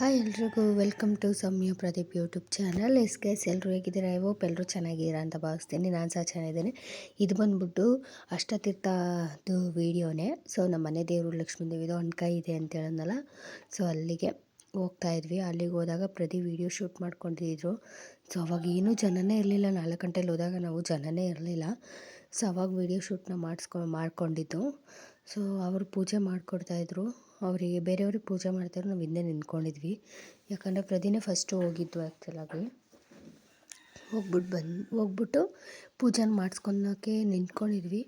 Hi ಎಲ್ರಿಗೂ, welcome to Soumya Pradeep YouTube channel. Yes guys ಎಲ್ಲರೂ ಹೇಗಿದ್ದೀರಾ? ಹೋಪ್ ಎಲ್ಲರೂ ಚೆನ್ನಾಗಿದ್ದೀರಾ ಅಂತ ಭಾವಿಸ್ತೀನಿ. ನಾನು ಸಹ ಚೆನ್ನಾಗಿದ್ದೀನಿ. ಇದು ಬಂದ್ಬಿಟ್ಟು ಅಷ್ಟತೀರ್ಥದ್ದು ವೀಡಿಯೋನೇ. ಸೊ, ನಮ್ಮ ಮನೆ ದೇವರು ಲಕ್ಷ್ಮೀ ದೇವಿದು ಕೈ ಇದೆ ಅಂತ ಹೇಳೋದಲ್ಲ ಸೊ, ಅಲ್ಲಿಗೆ ಹೋಗ್ತಾ ಇದ್ವಿ. ಅಲ್ಲಿಗೆ ಹೋದಾಗ ಪ್ರತಿ ವೀಡಿಯೋ ಶೂಟ್ ಮಾಡ್ಕೊಂಡಿದ್ರು. ಸೊ, ಅವಾಗ ಏನೂ ಜನನೇ ಇರಲಿಲ್ಲ. ನಾಲ್ಕು ಗಂಟೆಲಿ ಹೋದಾಗ ನಾವು ಜನನೇ ಇರಲಿಲ್ಲ. ಸೊ, ಅವಾಗ ವೀಡಿಯೋ ಶೂಟ್ನ ಮಾಡಿಸ್ಕೊ, ಮಾಡ್ಕೊಂಡಿದ್ದು. ಸೊ, ಅವರು ಪೂಜೆ ಮಾಡಿಕೊಡ್ತಾಯಿದ್ರು ಅವರಿಗೆ ಬೇರೆಯವ್ರಿಗೆ ಪೂಜೆ ಮಾಡ್ತಾರೆ ನಾವು ಹಿಂದೆ ನಿಂತ್ಕೊಂಡಿದ್ವಿ. ಯಾಕಂದರೆ ಪ್ರದಿನೇ ಫಸ್ಟು ಹೋಗಿದ್ದು ಆ್ಯಕ್ಚುಲಾಗಿ ಹೋಗ್ಬಿಟ್ಟು ಬಂದು, ಹೋಗ್ಬಿಟ್ಟು ಪೂಜೆ ಮಾಡಿಸ್ಕೊಳಕ್ಕೆ ನಿಂತ್ಕೊಂಡಿದ್ವಿ.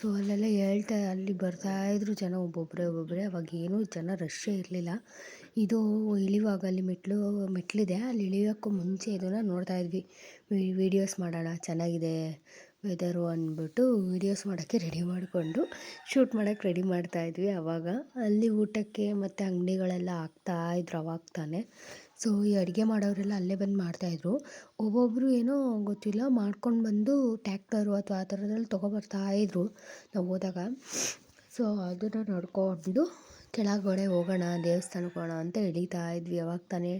ಸೊ ಅಲ್ಲೆಲ್ಲ ಹೇಳ್ತಾ, ಅಲ್ಲಿ ಬರ್ತಾಯಿದ್ರು ಜನ ಒಬ್ಬೊಬ್ಬರೇ ಒಬ್ಬೊಬ್ಬರೇ ಅವಾಗ ಏನೂ ಜನ ರಶ್ಶೇ ಇರಲಿಲ್ಲ. ಇದು ಇಳಿಯುವಾಗ ಅಲ್ಲಿ ಮೆಟ್ಲು, ಮೆಟ್ಲಿದೆ. ಅಲ್ಲಿ ಇಳಿಯೋಕ್ಕೂ ಮುಂಚೆ ಇದನ್ನು ನೋಡ್ತಾ ಇದ್ವಿ. ವೀಡಿಯೋಸ್ ಮಾಡೋಣ, ಚೆನ್ನಾಗಿದೆ. ವೆದರು ಅಂದ್ಬಿಟ್ಟು ವೀಡಿಯೋಸ್ ಮಾಡೋಕ್ಕೆ ರೆಡಿ ಮಾಡಿಕೊಂಡು ಶೂಟ್ ಮಾಡೋಕ್ಕೆ ರೆಡಿ ಮಾಡ್ತಾಯಿದ್ವಿ ಆವಾಗ ಅಲ್ಲಿ ಊಟಕ್ಕೆ ಮತ್ತು ಅಂಗಡಿಗಳೆಲ್ಲ ಹಾಕ್ತಾಯಿದ್ರು ಅವಾಗ ತಾನೇ. ಸೊ ಈ ಅಡುಗೆ ಮಾಡೋರೆಲ್ಲ ಅಲ್ಲೇ ಬಂದು ಮಾಡ್ತಾಯಿದ್ರು ಒಬ್ಬೊಬ್ಬರು ಏನೋ ಗೊತ್ತಿಲ್ಲ, ಮಾಡ್ಕೊಂಡು ಬಂದು ಟ್ಯಾಕ್ಟರು ಅಥವಾ ಆ ಥರದ್ರಲ್ಲಿ ತೊಗೊಬರ್ತಾಯಿದ್ರು ನಾವು ಹೋದಾಗ. ಸೊ ಅದನ್ನು ನೋಡ್ಕೊಂಡು ಕೆಳಗಡೆ ಹೋಗೋಣ, ದೇವಸ್ಥಾನಕ್ಕೆ ಹೋಗೋಣ ಅಂತ ಇಳಿತಾ ಇದ್ವಿ ಅವಾಗ ತಾನೇ.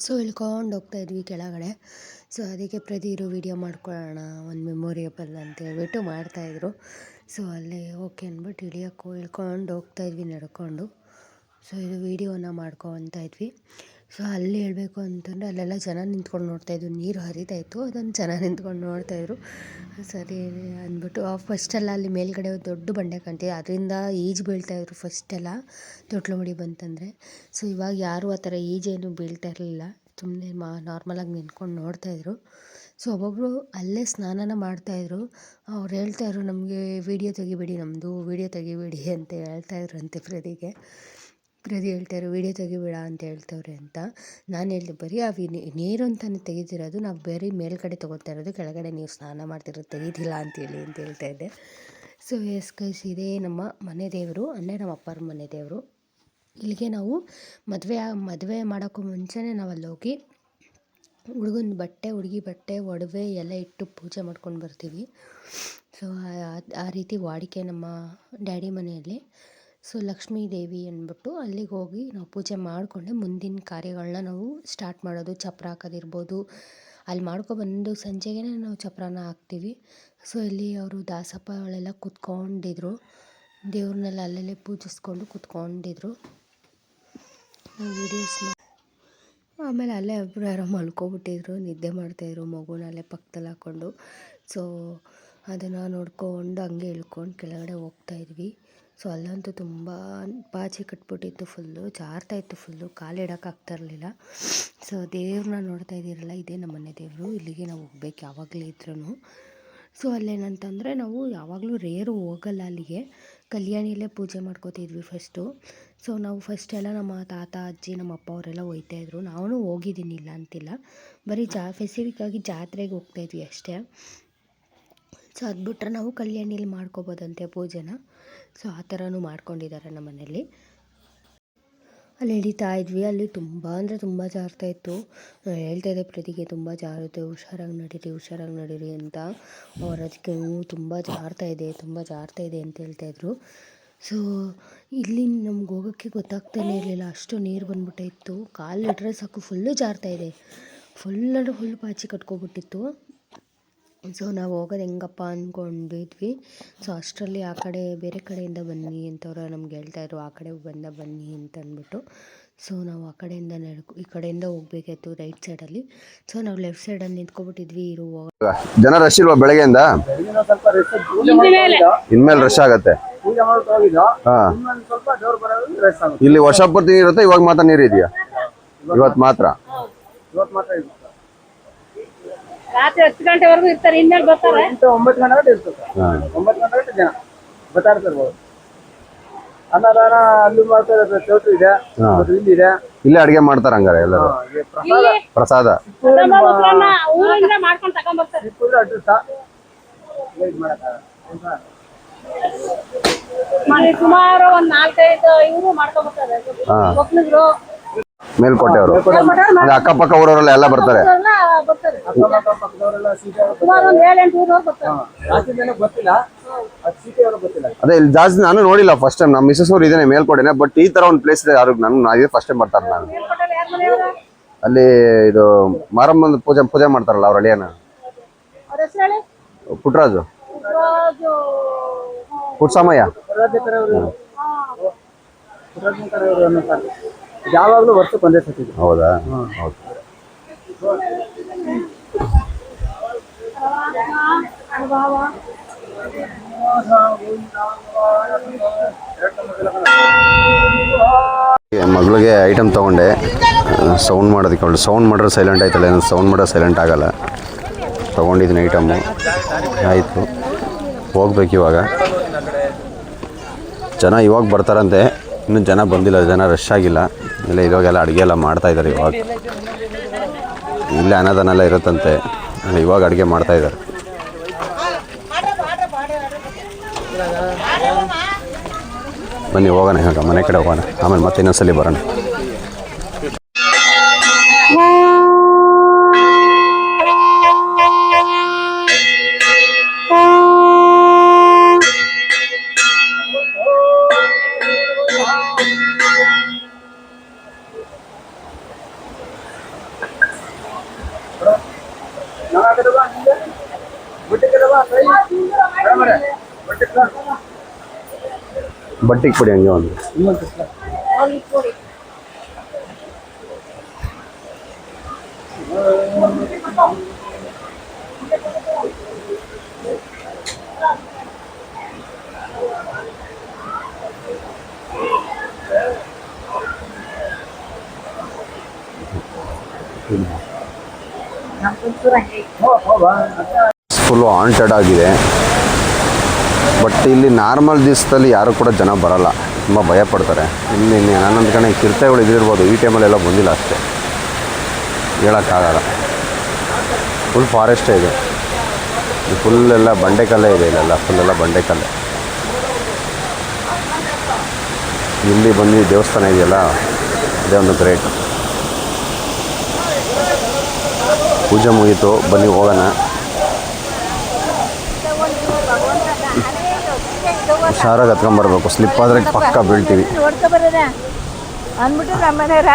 ಸೊ ಇಳ್ಕೊಂಡು ಹೋಗ್ತಾ ಇದ್ವಿ ಕೆಳಗಡೆ. ಸೊ ಅದಕ್ಕೆ ಪ್ರತಿರು ವೀಡಿಯೋ ಮಾಡ್ಕೊಳ್ಳೋಣ, ಒಂದು ಮೆಮೊರಿಯಬಲ್ ಅಂತ ಹೇಳ್ಬಿಟ್ಟು ಮಾಡ್ತಾಯಿದ್ರು ಸೊ ಅಲ್ಲಿ ಓಕೆ ಅಂದ್ಬಿಟ್ಟು ಇಳಿಯೋಕ್ಕೂ ಇಳ್ಕೊಂಡು ಹೋಗ್ತಾ ಇದ್ವಿ, ನಡ್ಕೊಂಡು. ಸೊ ಇದು ವೀಡಿಯೋನ ಮಾಡ್ಕೊತಾ ಇದ್ವಿ. ಸೊ ಅಲ್ಲಿ ಹೇಳಬೇಕು ಅಂತಂದರೆ ಅಲ್ಲೆಲ್ಲ ಜನ ನಿಂತ್ಕೊಂಡು ನೋಡ್ತಾಯಿದ್ರು ನೀರು ಹರಿತಾ ಇತ್ತು ಅದನ್ನು ಜನ ನಿಂತ್ಕೊಂಡು ನೋಡ್ತಾಯಿದ್ರು ಸರಿ ಅಂದ್ಬಿಟ್ಟು ಫಸ್ಟೆಲ್ಲ ಅಲ್ಲಿ ಮೇಲುಗಡೆ ದೊಡ್ಡ ಬಂಡೆ ಕಾಣ್ತಿದೆ. ಅದರಿಂದ ಈಜು ಬೀಳ್ತಾಯಿದ್ರು ಫಸ್ಟೆಲ್ಲ ತೊಟ್ಲು ಮುಡಿ ಬಂತಂದರೆ. ಸೊ ಇವಾಗ ಯಾರೂ ಆ ಥರ ಈಜೇನು ಬೀಳ್ತಾ ಇರಲಿಲ್ಲ. ಸುಮ್ಮನೆ ಮಾ ನಾರ್ಮಲಾಗಿ ನಿಂತ್ಕೊಂಡು ನೋಡ್ತಾಯಿದ್ರು ಸೊ ಒಬ್ಬೊಬ್ಬರು ಅಲ್ಲೇ ಸ್ನಾನನ ಮಾಡ್ತಾಯಿದ್ರು ಅವ್ರು ಹೇಳ್ತಾಯಿದ್ರು ನಮಗೆ ವೀಡಿಯೋ ತೆಗಿಬೇಡಿ ನಮ್ಮದು ವೀಡಿಯೋ ತೆಗಿಬೇಡಿ ಅಂತ ಹೇಳ್ತಾಯಿದ್ರಂತೆ ಪ್ರದಿಗೆ ಪ್ರದಿ ಹೇಳ್ತಾರೆ, ವೀಡಿಯೋ ತೆಗಿಬೇಡ ಅಂತ ಹೇಳ್ತವ್ರೆ ಅಂತ. ನಾನು ಹೇಳಿದೆ, ಬರೀ ಆ ನೀರು ಅಂತಲೇ ತೆಗಿತಿರೋದು ನಾವು ಬರೀ ಮೇಲ್ಗಡೆ ತೊಗೊತಾ ಇರೋದು, ಕೆಳಗಡೆ ನೀವು ಸ್ನಾನ ಮಾಡ್ತಿರೋದು ತೆಗೀತಿಲ್ಲ ಅಂತೇಳಿ ಅಂತ ಹೇಳ್ತಾ ಇದ್ದೆ. ಸೊ ಎಸ್ ಕೈಸ್ ಇದೇ ನಮ್ಮ ಮನೆ ದೇವರು, ಅಂದರೆ ನಮ್ಮ ಅಪ್ಪರ ಮನೆ ದೇವರು. ಇಲ್ಲಿಗೆ ನಾವು ಮದುವೆ ಮದುವೆ ಮಾಡೋಕ್ಕೂ ಮುಂಚೆನೇ ನಾವು ಅಲ್ಲಿ ಹೋಗಿ ಹುಡುಗನ ಬಟ್ಟೆ, ಹುಡುಗಿ ಬಟ್ಟೆ, ಒಡವೆ ಎಲ್ಲ ಇಟ್ಟು ಪೂಜೆ ಮಾಡ್ಕೊಂಡು ಬರ್ತೀವಿ. ಸೊ ಆ ರೀತಿ ವಾಡಿಕೆ ನಮ್ಮ ಡ್ಯಾಡಿ ಮನೆಯಲ್ಲಿ. ಸೊ, ಲಕ್ಷ್ಮೀ ದೇವಿ ಅಂದ್ಬಿಟ್ಟು ಅಲ್ಲಿಗೆ ಹೋಗಿ ನಾವು ಪೂಜೆ ಮಾಡಿಕೊಂಡೆ ಮುಂದಿನ ಕಾರ್ಯಗಳನ್ನ ನಾವು ಸ್ಟಾರ್ಟ್ ಮಾಡೋದು, ಚಪ್ರ ಹಾಕೋದಿರ್ಬೋದು. ಅಲ್ಲಿ ಮಾಡ್ಕೊಬಂದು ಸಂಜೆಗೆ ನಾವು ಚಪ್ರನ ಹಾಕ್ತೀವಿ. ಸೊ, ಇಲ್ಲಿ ಅವರು ದಾಸಪ್ಪಗಳೆಲ್ಲ ಕೂತ್ಕೊಂಡಿದ್ರು. ದೇವ್ರನ್ನೆಲ್ಲ ಅಲ್ಲಲ್ಲೇ ಪೂಜಿಸ್ಕೊಂಡು ಕೂತ್ಕೊಂಡಿದ್ರು. ವೀಡಿಯೋಸ್ ಆಮೇಲೆ ಅಲ್ಲೇ ಒಬ್ಬರು ಯಾರೋ ಮಲ್ಕೊಬಿಟ್ಟಿದ್ರು, ನಿದ್ದೆ ಮಾಡ್ತಾಯಿದ್ರು, ಮಗುನ ಅಲ್ಲೇ ಪಕ್ಕದಲ್ಲಿ ಹಾಕ್ಕೊಂಡು. ಸೊ, ಅದನ್ನು ನೋಡ್ಕೊಂಡು ಹಂಗೆ ಇಳ್ಕೊಂಡು ಕೆಳಗಡೆ ಹೋಗ್ತಾಯಿದ್ವಿ ಸೊ ಅಲ್ಲಂತೂ ತುಂಬ ಪಾಚಿ ಕಟ್ಬಿಟ್ಟಿತ್ತು ಫುಲ್ಲು ಜಾರ್ತಾಯಿತ್ತು ಫುಲ್ಲು ಕಾಲು ಇಡೋಕ್ಕಾಗ್ತಾ ಇರಲಿಲ್ಲ. ಸೊ ದೇವ್ರನ್ನ ನೋಡ್ತಾ ಇದ್ದೀರಲ್ಲ, ಇದೇ ನಮ್ಮ ಮನೆ ದೇವರು, ಇಲ್ಲಿಗೆ ನಾವು ಹೋಗ್ಬೇಕು ಯಾವಾಗಲೇ ಇದ್ರೂ ಸೊ ಅಲ್ಲೇನಂತಂದರೆ ನಾವು ಯಾವಾಗಲೂ ರೇರು ಹೋಗಲ್ಲ ಅಲ್ಲಿಗೆ. ಕಲ್ಯಾಣಿಯಲ್ಲೇ ಪೂಜೆ ಮಾಡ್ಕೋತಿದ್ವಿ ಫಸ್ಟು ಸೊ ನಾವು ಫಸ್ಟ್ ಎಲ್ಲ ನಮ್ಮ ತಾತ, ಅಜ್ಜಿ, ನಮ್ಮ ಅಪ್ಪ ಅವರೆಲ್ಲ ಹೋಗ್ತಾಯಿದ್ರು ನಾನು ಹೋಗಿದ್ದೀನಿ ಇಲ್ಲ ಅಂತಿಲ್ಲ. ಬರೀ ಜಾ ಫೆಸಿಫಿಕ್ಕಾಗಿ ಜಾತ್ರೆಗೆ ಹೋಗ್ತಾಯಿದ್ವಿ ಅಷ್ಟೇ. ಸೊ ಅದು ಬಿಟ್ಟರೆ ನಾವು ಕಲ್ಯಾಣಿಯಲ್ಲಿ ಮಾಡ್ಕೊಬೋದಂತೆ ಪೂಜೆನ. ಸೊ ಆ ಥರನೂ ಮಾಡ್ಕೊಂಡಿದ್ದಾರೆ ನಮ್ಮ ಮನೇಲಿ ಅಲ್ಲಿ ಇಳಿತಾ ಇದ್ವಿ. ಅಲ್ಲಿ ತುಂಬ ಅಂದರೆ ತುಂಬ ಜಾರ್ತಾ ಇತ್ತು. ಹೇಳ್ತಾ ಇದ್ದೆ ಪ್ರತಿಗೆ, ತುಂಬ ಜಾರುತ್ತೆ ಹುಷಾರಾಗಿ ನಡೀರಿ ಹುಷಾರಾಗಿ ನಡೀರಿ ಅಂತ. ಅವ್ರು ಅದಕ್ಕೆ ತುಂಬ ಜಾರ್ತಾ ಇದೆ, ತುಂಬ ಜಾರ್ತಾ ಇದೆ ಅಂತ ಹೇಳ್ತಾಯಿದ್ರು ಸೊ ಇಲ್ಲಿ ನಮ್ಗೆ ಹೋಗೋಕ್ಕೆ ಗೊತ್ತಾಗ್ತಾನೇ ಇರಲಿಲ್ಲ. ಅಷ್ಟು ನೀರು ಬಂದ್ಬಿಟ್ಟಿತ್ತು ಕಾಲು ಇಟ್ಟರೆ ಸಾಕು ಫುಲ್ಲು ಜಾರ್ತಾ ಇದೆ. ಫುಲ್ ಅಂದರೆ ಫುಲ್ ಪಾಚಿ ಕಟ್ಕೊಬಿಟ್ಟಿತ್ತು. ಸೊ ನಾವು ಹೋಗೋದು ಹೆಂಗಪ್ಪ ಅಂದ್ಕೊಂಡಿದ್ವಿ. ಸೊ ಅಷ್ಟರಲ್ಲಿ ಆ ಕಡೆ ಬೇರೆ ಕಡೆಯಿಂದ ಬನ್ನಿ ಅಂತವ್ರು ನಮ್ಗೆ ಹೇಳ್ತಾಯಿದ್ರು ಆ ಕಡೆ ಬಂದ ಬನ್ನಿ ಅಂತ ಅಂದ್ಬಿಟ್ಟು. ಸೊ ನಾವು ಆ ಕಡೆಯಿಂದ ನಡ್ಕೊ, ಈ ಕಡೆಯಿಂದ ಹೋಗ್ಬೇಕಾಯ್ತು ರೈಟ್ ಸೈಡಲ್ಲಿ. ಸೊ ನಾವು ಲೆಫ್ಟ್ ಸೈಡಲ್ಲಿ ನಿಂತ್ಕೊಬಿಟ್ಟಿದ್ವಿ, ಇರು ಜನ ರಶ್ ಇಲ್ವಾ ಬೆಳಗ್ಗೆಯಿಂದ? ಇನ್ಮೇಲೆ ರಶ್ ಆಗತ್ತೆ. ಇಲ್ಲಿ ವರ್ಷ ಪೂರ್ತಿ ನೀರು ಇರುತ್ತೆ, ಇವಾಗ ಮಾತ್ರ ನೀರು ಇದೆಯಾ ಇವತ್ತು ಮಾತ್ರ? ರಾತ್ರಿ ಹತ್ತು ಗಂಟೆವರೆಗೂ ಇರ್ತಾರೆ ಇನ್ಮೇಲೆ ಬರ್ತಾರೆ? ಎಂಟು ಒಂಬತ್ತು ಗಂಟೆ ಗಂಟೆ ಇರ್ತದೆ ಹಾ. ಒಂಬತ್ತು ಗಂಟೆ ಗಂಟೆ ಜನ ಬರ್ತಾ ಇರ್ತಾರೆ ಅನ್ನದಾನ ಅಲ್ಲಿ ಮಾಡ್ತಾರೆ ಚೌಟ್ರಿ ಇದೆ ಹಾ. ಮತ್ತು ಇಲ್ಲಿ ಇದೆ. ಇಲ್ಲೇ ಅಡಿಗೆ ಮಾಡ್ತಾರ ಹಂಗಾರೆ ಎಲ್ಲರೂ? ಪ್ರಸಾದ. ಪ್ರಸಾದ? ನಮ್ಮ ಒಬ್ರನ್ನ ಊರಿಂದ ಮಾಡ್ಕೊಂಡು ತಗೊಂಡ್ ಬರ್ತಾರೆ ಸಿಕ್ಕುದ್ರೆ ಅಡ್ರೆಸ್ ವೇಟ್ ಮಾಡಕ್ಕಾಗಲ್ಲ ಮನೆ ಸುಮಾರು ಒಂದ್ ನಾಲ್ಕೈದು ಇವರು ಮಾಡ್ಕೊಂಡ್ ಬರ್ತಾರೆ ಹಾ ಒಕ್ಕಲಿಗರು ಮೇಲ್ಕೋಟೆಯವರು. ಅಂದ್ರೆ ಅಕ್ಕಪಕ್ಕ ಊರವರೆಲ್ಲ ಎಲ್ಲ ಬರ್ತಾರೆ. ಅವ್ರು ಅದು ಅವರು ಗೊತ್ತಿಲ್ಲ. ಅದೇ ಇಲ್ಲಿ ಜಾಸ್ತಿ ನಾನು ನೋಡಿಲ್ಲ ಫಸ್ಟ್ ಟೈಮ್ ನಮ್ಮ ಮಿಸಸ್ ಅವ್ರು ಇದೇನೆ ಮೇಲ್ಕೋಟೆನೆ ಬಟ್ ಈ ತರ ಒಂದು ಪ್ಲೇಸ್ ಇದೆ ಯಾರು ನಾನು ನಾ ಇದೇ ಫಸ್ಟ್ ಟೈಮ್ ಬರ್ತಾರೆ ನಾನು. ಅಲ್ಲಿ ಇದು ಮಾರಮ್ಮನ ಪೂಜೆ ಪೂಜೆ ಮಾಡ್ತಾರಲ್ಲ ಅವ್ರ ಅಳಿಯನ. ಅವ್ರ ಪುಟ್ರಾಜು. ರಾಜು ಪುಟ್ಸಮಯ್ಯ. ಯಾವಾಗಲೂ ವರ್ಷಕ್ಕೆ ಒಂದೇ ಸತಿ ಇದು. ಹೌದಾ? ಮಗಳಿಗೆ ಐಟಮ್ ತಗೊಂಡೆ. ಸೌಂಡ್ ಮಾಡೋದಕ್ಕೆ ಅವಳು ಸೌಂಡ್ ಮಾಡಿದ್ರೆ ಸೈಲೆಂಟ್ ಆಯ್ತಲ್ಲ ಏನು ಸೌಂಡ್ ಮಾಡೋ ಸೈಲೆಂಟ್ ಆಗಲ್ಲ. ತೊಗೊಂಡಿದ್ದೀನಿ ಐಟಮ್ಮು ಆಯಿತು. ಹೋಗ್ಬೇಕು ಇವಾಗ. ಜನ ಇವಾಗ ಬರ್ತಾರಂತೆ. ಇನ್ನೂ ಜನ ಬಂದಿಲ್ಲ, ಜನ ರಶ್ ಆಗಿಲ್ಲ. ಇಲ್ಲ ಇವಾಗೆಲ್ಲ ಅಡುಗೆ ಎಲ್ಲ ಮಾಡ್ತಾ ಇದ್ದಾರೆ ಇವಾಗ. ಇಲ್ಲೇ ಅನ್ನದಾನ ಎಲ್ಲ ಇರುತ್ತಂತೆ ಇವಾಗ ಅಡುಗೆ ಮಾಡ್ತಾ ಇದ್ದಾರೆ ಬನ್ನಿ, ಹೋಗೋಣ ಇವಾಗ. ಮನೆ ಕಡೆ ಹೋಗೋಣ. ಆಮೇಲೆ ಮತ್ತೆ ಇನ್ನೊಂದ್ಸಲಿ ಬರೋಣ. ನಾವ್ ಆ ಕಡೆ ಬಾ, ಹಿಂದೆ. ಬುಟ್ಟಿ ಕಡೆ ಬಾ, ಕೈ. ಬರಮರೆ. ಬುಟ್ಟಿ ಕಡೆ ಬಾ. ಬಟ್ಟಿಗೆ ಕೊಡಿ ಹಂಗೆ ಒಂದು ಇನ್ನೊಂದು ಸಲ. ಹೋ, ಹೋ ಬಾ. ಫುಲ್ಲು ಹಾಂಟೆಡ್ ಆಗಿದೆ. ಬಟ್ ಇಲ್ಲಿ ನಾರ್ಮಲ್ ದಿವಸದಲ್ಲಿ ಯಾರು ಕೂಡ ಜನ ಬರಲ್ಲ. ತುಂಬ ಭಯ ಪಡ್ತಾರೆ. ಇಲ್ಲಿ ನಾನೊಂದು ಕಡೆ ಕಿರ್ತೆಗಳು ಇದಿರ್ಬೋದು ಈ ಟೈಮಲ್ಲೆಲ್ಲ ಬಂದಿಲ್ಲ ಅಷ್ಟೇ. ಹೇಳೋಕ್ಕಾಗಲ್ಲ. ಫುಲ್ ಫಾರೆಸ್ಟೇ ಇದೆ. ಫುಲ್ಲೆಲ್ಲ ಬಂಡೆಕಲ್ಲೇ ಇದೆ ಇಲ್ಲೆಲ್ಲ. ಫುಲ್ಲೆಲ್ಲ ಬಂಡೆಕಲ್ಲೇ ಇಲ್ಲಿ ಬಂದು ದೇವಸ್ಥಾನ ಇದೆಯಲ್ಲ? ಅದೇ ಒಂದು ಗ್ರೇಟ್ ಪೂಜೆ ಮುಗೀತು ಬನ್ನಿ ಹೋಗೋಣ. ಹುಷಾರಾಗಿ ಹತ್ಕೊಂಬರ್ಬೇಕು ಸ್ಲಿಪ್ ಆದರೆ ಪಕ್ಕ ಬೀಳ್ತೀವಿ. ನೋಡ್ಕೊ ಬರೋದ ಅಂದ್ಬಿಟ್ಟು ನಮ್ಮ ಮನೆಯವ್ರ.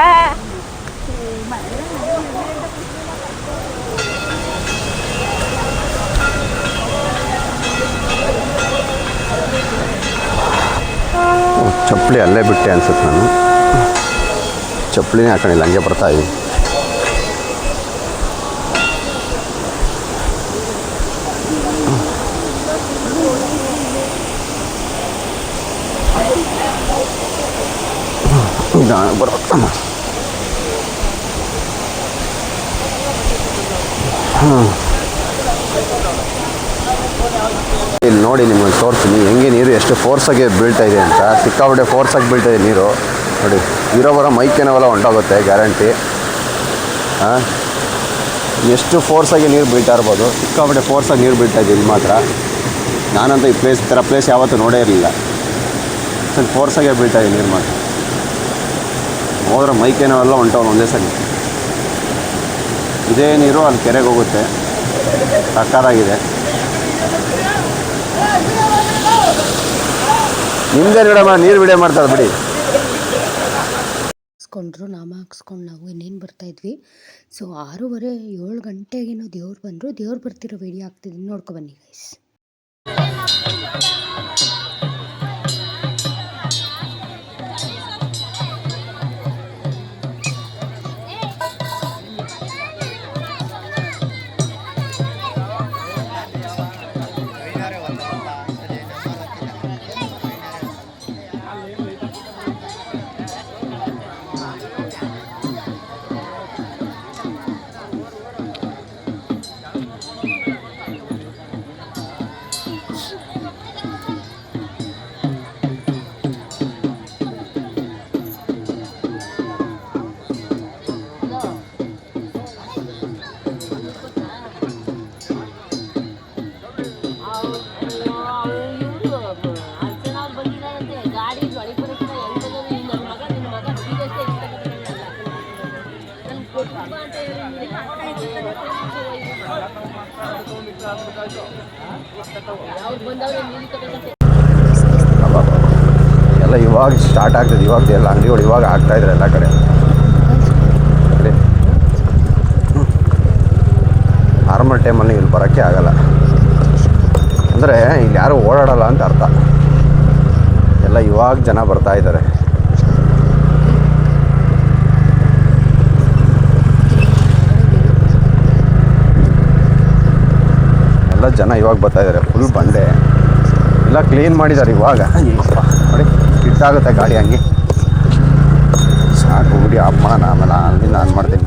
ಚಪ್ಪಲಿ ಅಲ್ಲೇ ಬಿಟ್ಟೆ ಅನ್ಸುತ್ತೆ ನಾನು. ಚಪ್ಪಲಿನೇ ಹಾಕೊಂಡಿಲ್ಲ ಹಂಗೆ ಬರ್ತಾ ಇದ್ದೀನಿ ಇಲ್ಲಿ ನೋಡಿ ನಿಮಗೆ ತೋರಿಸ್ತೀನಿ. ಹೆಂಗೆ ನೀರು ಎಷ್ಟು ಫೋರ್ಸಾಗಿ ಬೀಳ್ತಾ ಇದೆ ಅಂತ. ಸಿಕ್ಕಾಪಟ್ಟೆ ಫೋರ್ಸಾಗಿ ಬೀಳ್ತಾ ಇದೆ ನೀರು. ನೋಡಿ, ಇರೋ ಬರೋ ಮೈಕೇನವೆಲ್ಲ ಹೊಂಟೋಗುತ್ತೆ ಗ್ಯಾರಂಟಿ ಹಾಂ? ಎಷ್ಟು ಫೋರ್ಸಾಗಿ ನೀರು ಬೀಳ್ತಾ ಇರ್ಬೋದು, ಸಿಕ್ಕಾಪಟ್ಟೆ ಫೋರ್ಸಾಗಿ ನೀರು ಬೀಳ್ತಾ ಇದೆ ಇಲ್ಲಿ ಮಾತ್ರ. ನಾನಂತೂ ಈ ಪ್ಲೇಸ್ ಥರ ಪ್ಲೇಸ್ ಯಾವತ್ತೂ ನೋಡೇ ಇರಲಿಲ್ಲ. ಸ್ವಲ್ಪ ಫೋರ್ಸಾಗೆ ಬೀಳ್ತಾ ಇದೆ ನೀರು ಮಾತ್ರ ಹೋದ್ರೆ ಮೈಕ್ ಏನೋಲ್ಲ ಹೊಂಟವ್ ಒಂದೇ ಸರಿ ಇದೇ ನೀರು ಅಲ್ಲಿ ಕೆರೆಗೆ ಹೋಗುತ್ತೆ. ಸಕ್ಕಾರಾಗಿದೆ ನಿಮ್ದೇ ಬಿಡಮ್ಮ ನೀರು ಬಿಡೇ ಮಾಡ್ತಾರೆ ಬಿಡಿ. ಹಾಕ್ಸ್ಕೊಂಡ್ರು, ನಾಮ ಹಾಕ್ಸ್ಕೊಂಡು ನಾವು ಇನ್ನೇನು ಬರ್ತಾಯಿದ್ವಿ ಸೊ ಆರೂವರೆ ಏಳು ಗಂಟೆಗೇನೋ ದೇವ್ರು ಬಂದರು. ದೇವ್ರು ಬರ್ತಿರೋ ವಿಡಿಯೋ ನೋಡ್ಕೊ ಬನ್ನಿ ಗೈಸ್ ಎಲ್ಲ ಇವಾಗ ಸ್ಟಾರ್ಟ್ ಆಗ್ತದೆ, ಇವಾಗ ಎಲ್ಲ ಅಂಗಡಿಗಳು ಇವಾಗ ಆಗ್ತಾ ಇದ್ರೆ ಎಲ್ಲ ಕಡೆ. ನಾರ್ಮಲ್ ಟೈಮಲ್ಲಿ ಇಲ್ಲಿ ಬರೋಕ್ಕೆ ಆಗಲ್ಲ. ಅಂದರೆ ಇಲ್ಲಿ ಯಾರು ಓಡಾಡಲ್ಲ ಅಂತ ಅರ್ಥ. ಎಲ್ಲ ಇವಾಗ ಜನ ಬರ್ತಾ ಇದ್ದಾರೆ ಎಲ್ಲ ಜನ ಇವಾಗ ಬರ್ತಾ ಇದ್ದಾರೆ ಫುಲ್ ಬಂಡೆ. ಎಲ್ಲ ಕ್ಲೀನ್ ಮಾಡಿದ್ದಾರೆ ಇವಾಗ. ನೋಡಿ ಕಿಟ್ಟಾಗುತ್ತೆ ಗಾಡಿ ಹಂಗೆ. ಸಾಕು ಬಿಡಿ, ಅಮ್ಮ ಆಮೇಲೆ ಅಲ್ಲಿ ನಾನು ಮಾಡ್ತೀನಿ.